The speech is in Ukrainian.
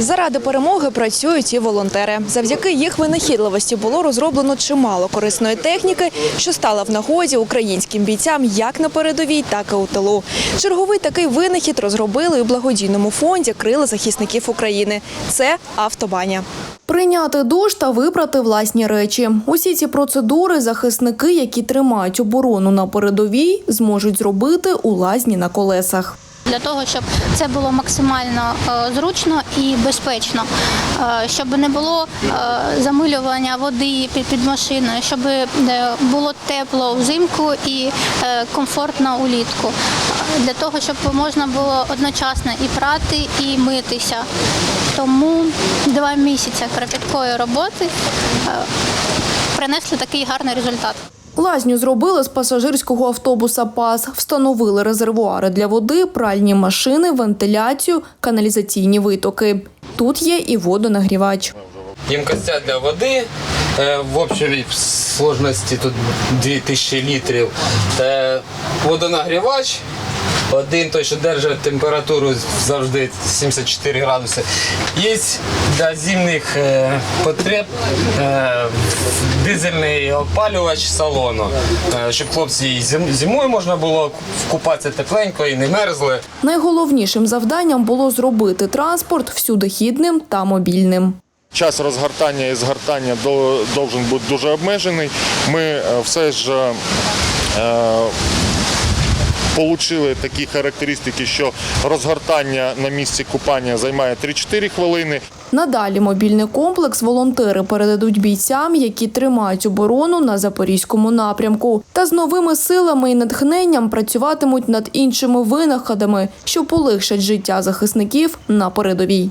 Заради перемоги працюють і волонтери. Завдяки їх винахідливості було розроблено чимало корисної техніки, що стала в нагоді українським бійцям як на передовій, так і у тилу. Черговий такий винахід розробили у благодійному фонді Крила захисників України. Це автобаня. Прийняти душ та випрати власні речі. Усі ці процедури захисники, які тримають оборону на передовій, зможуть зробити у лазні на колесах. Для того, щоб це було максимально е, зручно і безпечно, Е, щоб не було е, замилювання води під, машиною, щоб було тепло взимку і комфортно улітку. Для того, щоб можна було одночасно і прати, і митися. Тому два місяці кропіткої роботи принесли такий гарний результат. Лазню зробили з пасажирського автобуса ПАС, встановили резервуари для води, пральні машини, вентиляцію, каналізаційні витоки. Тут є і водонагрівач. Ємкостя для води е, в общій сложності тут 2000 літрів. Е, Водонагрівач. Один той, що держить температуру завжди 74 градуси. Є для зимних е, потреб дизельний опалювач салону, е, щоб хлопці і зимою можна було купатися тепленько і не мерзли. Найголовнішим завданням було зробити транспорт всюдихідним та мобільним. Час розгортання і згортання до- должен бути дуже обмежений. Ми е, все ж Получили такі характеристики, що розгортання на місці купання займає 3-4 хвилини. Надалі мобільний комплекс волонтери передадуть бійцям, які тримають оборону на запорізькому напрямку, та з новими силами і натхненням працюватимуть над іншими винаходами, що полегшать життя захисників на передовій.